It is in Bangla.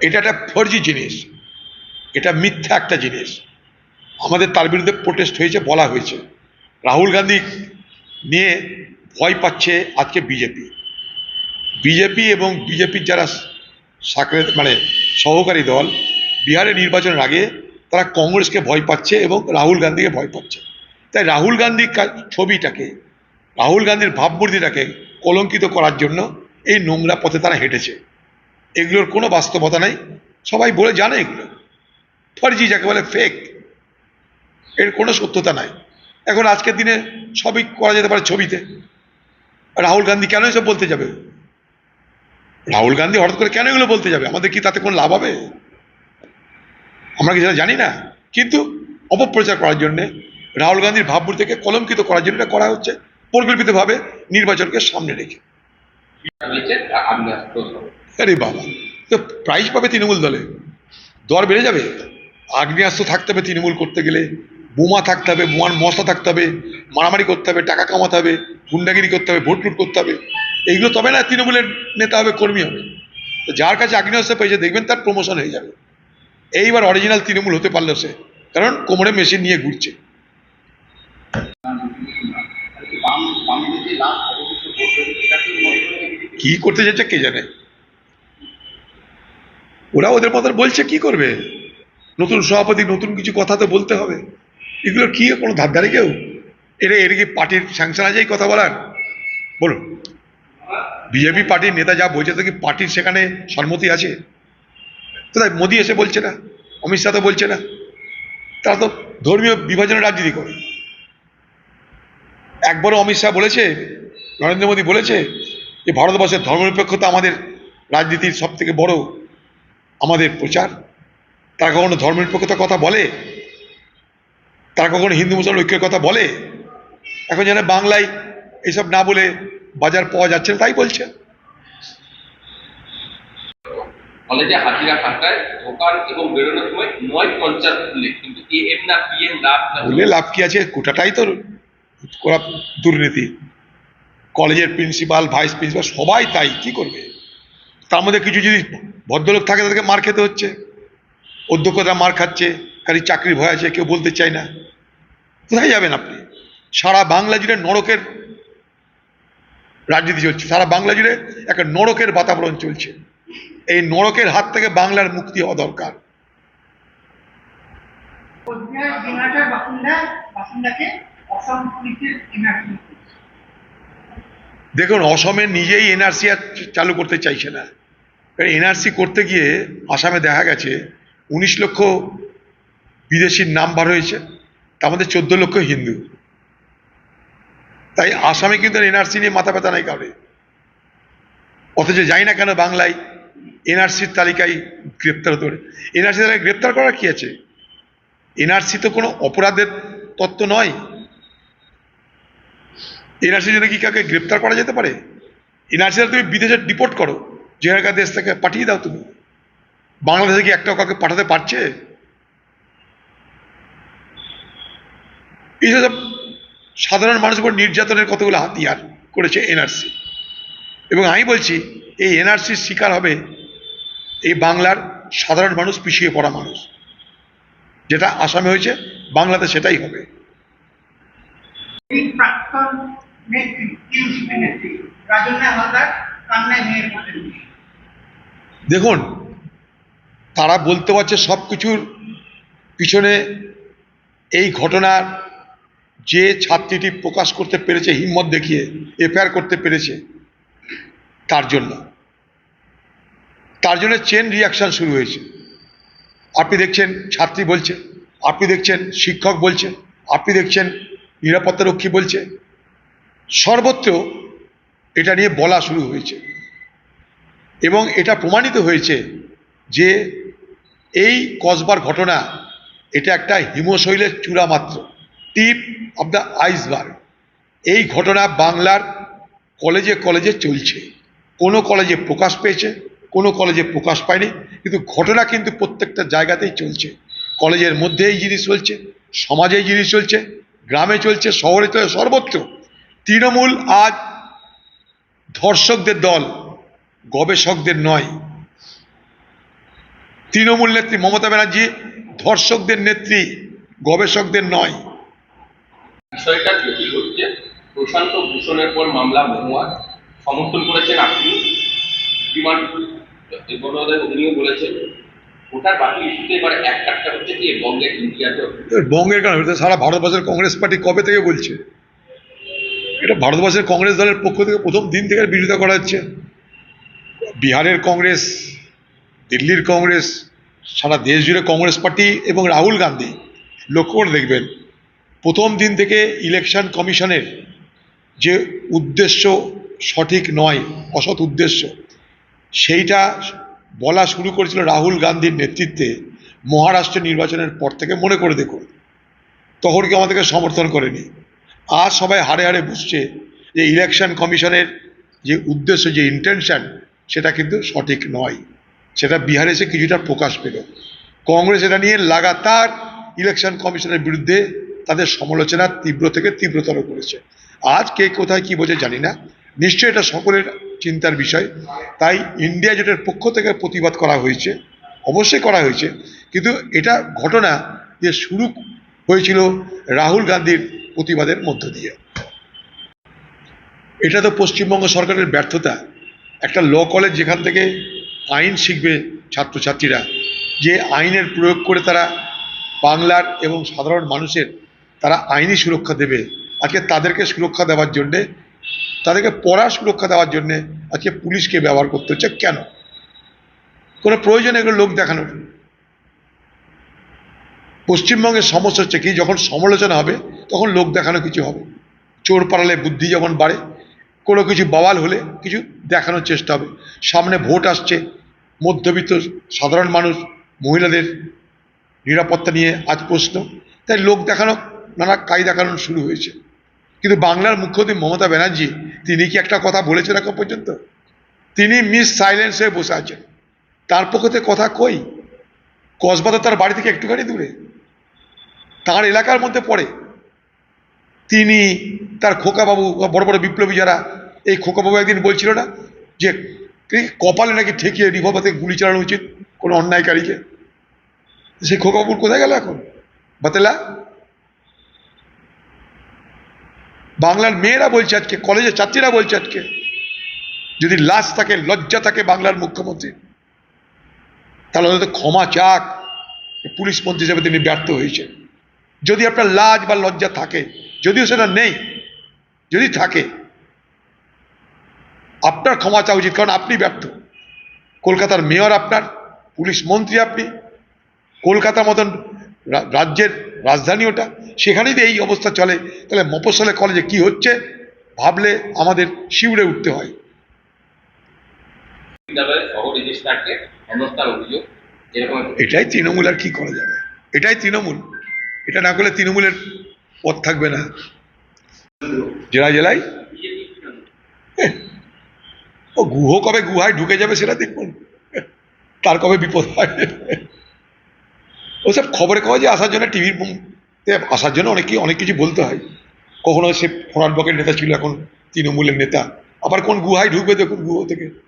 এটা একটা ফর্জি জিনিস। এটা মিথ্যা একটা জিনিস। আমাদের তার বিরুদ্ধে প্রোটেস্ট হয়েছে, বলা হয়েছে। রাহুল গান্ধী নিয়ে ভয় পাচ্ছে আজকে বিজেপি। বিজেপি এবং বিজেপির যারা সাকরে মানে সহকারী দল, বিহারে নির্বাচনের আগে তারা কংগ্রেসকে ভয় পাচ্ছে এবং রাহুল গান্ধীকে ভয় পাচ্ছে। তাই রাহুল গান্ধীর ছবিটাকে, রাহুল গান্ধীর ভাবমূর্তিটাকে কলঙ্কিত করার জন্য এই নোংরা পথে তারা হেঁটেছে। এগুলোর কোনো বাস্তবতা নেই। সবাই বলে জানে এগুলো। ফর্জি যাকে বলে ফেক এর কোনো সত্যতা নাই। এখন আজকের দিনে সবই করা যেতে পারে ছবিতে। রাহুল গান্ধী কেন এসব বলতে যাবে? রাহুল গান্ধী হঠাৎ করে কেন এগুলো বলতে যাবে? আমাদের কি তাতে কোনো লাভ হবে? আমরা কি জানি না। কিন্তু অপপ্রচার করার জন্যে, রাহুল গান্ধীর ভাবমূর্তিকে কলঙ্কিত করার জন্য এটা করা হচ্ছে। পরিকল্পিতভাবে নির্বাচনকে সামনে রেখে। আরে বাবা, তো প্রাইজ পাবে তৃণমূল দলে? দর বেড়ে যাবে? আগ্নেয়াস্ত্র থাকতে হবে তৃণমূল করতে গেলে, বোমা থাকতে হবে, বোমার মশলা থাকতে হবে, মারামারি করতে হবে, টাকা কামাতে হবে, গুন্ডাগিরি করতে হবে, ভোট লুট করতে হবে। এইগুলো তবে না তৃণমূলের নেতা হবে, কর্মী হবে। তো যার কাছে আগ্নেয়াস্ত্র পেয়েছে, দেখবেন তার প্রমোশন হয়ে যাবে। এইবার অরিজিনাল তৃণমূল হতে পারল সে, কারণ কোমরে মেশিন নিয়ে ঘুরছে। কি করতে যাচ্ছে কে জানে? ওরা ওদের মতন বলছে, কি করবে? নতুন সভাপতি, নতুন কিছু কথা তো বলতে হবে। এগুলো কি, কোনো ধার ধারে কেউ? এটা এর কি পার্টির স্যাংশন আছে কথা বলার? বলুন। বিজেপি পার্টির নেতা যা বলছে, তো কি পার্টির সেখানে সম্মতি আছে? কোথায়? মোদি এসে বলছে না, অমিত শাহ তো বলছে না। তারা তো ধর্মীয় বিভাজনের রাজনীতি করে। একবারও অমিত শাহ বলেছে, নরেন্দ্র মোদী বলেছে, যে ভারতবর্ষের ধর্মনিরপেক্ষতা আমাদের রাজনীতির সব থেকে বড় আমাদের প্রচার? তারা কখনো ধর্মনিরপেক্ষতার কথা বলে? তারা কখনো হিন্দু মুসলমান ঐক্যের কথা বলে? এখন যেন বাংলায় এইসব না বলে বাজার পাওয়া যাচ্ছে না তাই বলছে। কলেজে হাজিরা খাটায় ঢোকার এবং বেরোনোর সময় নয় পঞ্চাশ উল্লেখ কিন্তু এ এম না পি এম লাভ না। বলে লাভ কি আছে? গোটাটাই তো করা দুর্নীতি। কলেজের প্রিন্সিপাল ভাইস প্রিন্সিপাল সবাই তাই কি করবে? তার মধ্যে কিছু যদি ভদ্রলোক থাকে তাদেরকে মার খেতে হচ্ছে। অধ্যক্ষরা মার খাচ্ছে কারি চাকরির ভয় আছে কেউ বলতে চায় না। কোথায় যাবেন আপনি? সারা বাংলা জুড়ে নরকের রাজনীতি চলছে। সারা বাংলা জুড়ে একটা নরকের বাতাবরণ চলছে। এই নরকের হাত থেকে বাংলার মুক্তি হওয়া দরকার। দেখুন অসমে নিজেই এনআরসি আর চালু করতে চাইছে না। এনআরসি করতে গিয়ে আসামে দেখা গেছে, উনিশ লক্ষ বিদেশির নাম বার হয়েছে, তার মধ্যে চোদ্দ লক্ষ হিন্দু। তাই আসামে কিন্তু এনআরসি নিয়ে মাথা ব্যথা নাই কাউরে অথচ যাই না কেন বাংলায় এনআরসির তালিকায় গ্রেপ্তার পারে। এনআরসি তালিকায় গ্রেপ্তার করার কি আছে? এনআরসি তো কোনো অপরাধের তত্ত্ব নয়। এনআরসি জন্য কি কাউকে গ্রেপ্তার করা যেতে পারে এনআরসি তুমি বিদেশে ডিপোর্ট করো। যেখানকার দেশ থেকে পাঠিয়ে দাও তুমি। বাংলাদেশে কি একটাও কাউকে পাঠাতে পারছে? এইসব সাধারণ মানুষের উপর নির্যাতনের কতগুলো হাতিয়ার করেছে এনআরসি। এবং আমি বলছি, এই এনআরসির শিকার হবে এই বাংলার সাধারণ মানুষ, পিছিয়ে পড়া মানুষ। যেটা আসামে হয়েছে, বাংলাতে সেটাই হবে। প্রাক্তন হালদার দেখুন, তারা বলতে পারছে সব কিছুর পিছনে এই ঘটনার যে ছাত্রীটি প্রকাশ করতে পেরেছে, হিম্মত দেখিয়ে এফআইআর করতে পেরেছে, তার জন্য। তার জন্য চেন রিয়াকশন শুরু হয়েছে। আপনি দেখছেন ছাত্রী বলছে, আপনি দেখছেন শিক্ষক বলছে, আপনি দেখছেন নিরাপত্তারক্ষী বলছে। সর্বত্র এটা নিয়ে বলা শুরু হয়েছে। এবং এটা প্রমাণিত হয়েছে যে এই কসবার ঘটনা, এটা একটা হিমশৈলের চূড়া মাত্র, টিপ অব দ্য আইসবার্গ। এই ঘটনা বাংলার কলেজে কলেজে চলছে। কোনো কলেজে প্রকাশ পেয়েছে, কোনো কলেজে প্রকাশ পায়নি, কিন্তু ঘটনা কিন্তু প্রত্যেকটা জায়গাতেই চলছে। কলেজের মধ্যে এই জিনিস চলছে সমাজে এই জিনিস চলছে, গ্রামে চলছে, শহরে চলছে, সর্বত্র। তৃণমূল আজ ধর্ষকদের দল গবেষকদের নয়। তৃণমূল নেত্রী মমতা ব্যানার্জি ধর্ষকদের নেত্রী গবেষকদের নয়। বিষয়টা জটিল হচ্ছে। প্রশান্ত ভূষণের পর মামলা মহুয়ার সমর্থন করেছেন আপনি। বিমান উনিও বলেছেন ওটার বাকি ইস্যুতে এবার এক হচ্ছে কি বঙ্গে ইন্ডিয়াতে বঙ্গের কারণে সারা ভারতবর্ষের কংগ্রেস পার্টি কবে থেকে বলছে? এটা ভারতবর্ষের কংগ্রেস দলের পক্ষ থেকে প্রথম দিন থেকে বিরোধিতা করা হচ্ছে। বিহারের কংগ্রেস, দিল্লির কংগ্রেস, সারা দেশ জুড়ে কংগ্রেস পার্টি এবং রাহুল গান্ধী, লক্ষ্য করে দেখবেন, প্রথম দিন থেকে ইলেকশন কমিশনের যে উদ্দেশ্য সঠিক নয়, অসৎ উদ্দেশ্য, সেইটা বলা শুরু করেছিল রাহুল গান্ধীর নেতৃত্বে মহারাষ্ট্র নির্বাচনের পর থেকে মনে করে দেখুন। তখন কি আমাদেরকে সমর্থন করেনি। আজ সবাই হাড়ে হাড়ে বুঝছে যে ইলেকশন কমিশনের যে উদ্দেশ্য, যে ইন্টেনশন সেটা কিন্তু সঠিক নয়। সেটা বিহারে এসে কিছুটা প্রকাশ পেল। কংগ্রেস এটা নিয়ে লাগাতার ইলেকশন কমিশনের বিরুদ্ধে তাদের সমালোচনা তীব্র থেকে তীব্রতর করেছে। আজ কে কোথায় কি বোঝে জানি না। নিশ্চয়ই এটা সকলের চিন্তার বিষয়। তাই ইন্ডিয়া জোটের পক্ষ থেকে প্রতিবাদ করা হয়েছে। অবশ্যই করা হয়েছে। কিন্তু এটা ঘটনা যে শুরু হয়েছিল রাহুল গান্ধীর প্রতিবাদের মধ্য দিয়ে। এটা তো পশ্চিমবঙ্গ সরকারের ব্যর্থতা। একটা ল কলেজ যেখান থেকে আইন শিখবে ছাত্রছাত্রীরা, যে আইনের প্রয়োগ করে তারা বাংলার এবং সাধারণ মানুষের তারা আইনি সুরক্ষা দেবে। আজকে তাদেরকে সুরক্ষা দেওয়ার জন্যে, তাদেরকে পড়ার সুরক্ষা দেওয়ার জন্যে আজকে পুলিশকে ব্যবহার করতে হচ্ছে। কেন? কোনো প্রয়োজন এগুলো লোক দেখানোর পশ্চিমবঙ্গের সমস্যা হচ্ছে কি, যখন সমালোচনা হবে, তখন লোক দেখানো কিছু হবে। চোর পাড়ালে বুদ্ধি যখন বাড়ে, কোনো কিছু বওয়াল হলে কিছু দেখানোর চেষ্টা হবে। সামনে ভোট আসছে, মধ্যবিত্ত সাধারণ মানুষ, মহিলাদের নিরাপত্তা নিয়ে আজ প্রশ্ন। তাই লোক দেখানো, নানা কাজ দেখানো শুরু হয়েছে। কিন্তু বাংলার মুখ্যমন্ত্রী মমতা ব্যানার্জি, তিনি কি একটা কথা বলেছেন এখন পর্যন্ত? তিনি মিস সাইলেন্স হয়ে বসে আছেন। তার পক্ষ থেকে কথা কই? কসবা তো তার বাড়ি থেকে একটুখানি দূরে। তার এলাকার মধ্যে পড়ে। তিনি তার খোকাবাবু, বড় বড় বিপ্লবী যারা, এই খোকাবাবু একদিন বলছিল না যে কপালে নাকি ঠেকিয়ে রিভলভার থেকে গুলি চালানো উচিত কোনো অন্যায়কারীকে? সেই খোকাবাবুর কোথায় গেল এখন? বাতেলা? বাংলার মেয়েরা বলছে আজকে, কলেজের ছাত্রীরা বলছে আজকে, যদি লাশ থাকে, লজ্জা থাকে বাংলার মুখ্যমন্ত্রী তাহলে হয়তো ক্ষমা চাক। পুলিশ মন্ত্রী হিসেবে তিনি ব্যর্থ হয়েছেন। যদি আপনার লাজ বা লজ্জা থাকে যদিও সেটা নেই যদি থাকে আপনার ক্ষমা চাওয়া উচিত কারণ আপনি ব্যর্থ। কলকাতার মেয়র আপনার পুলিশ মন্ত্রী আপনি কলকাতার মতন রাজ্যের রাজধানী ওটা সেখানেই যদি এই অবস্থা চলে। তাহলে মফস্বলে কলেজে কি হচ্ছে? ভাবলে আমাদের শিউরে উঠতে হয়। এটাই তৃণমূল আর কি করা যাবে? এটাই তৃণমূল। এটা না করলে তৃণমূলের পথ থাকবে না। জেলায় জেলায়? ও গুহ কবে গুহায় ঢুকে যাবে সেটা দেখুন। তার কবে বিপদ হয়। ওসব খবরে কাগজে আসার জন্য টিভির আসার জন্য অনেক অনেক কিছু বলতে হয়। কখনো সে ফোরাট বকের নেতা ছিল এখন তৃণমূলের নেতা। আবার কোন গুহায় ঢুকবে দেখুন গুহ থেকে।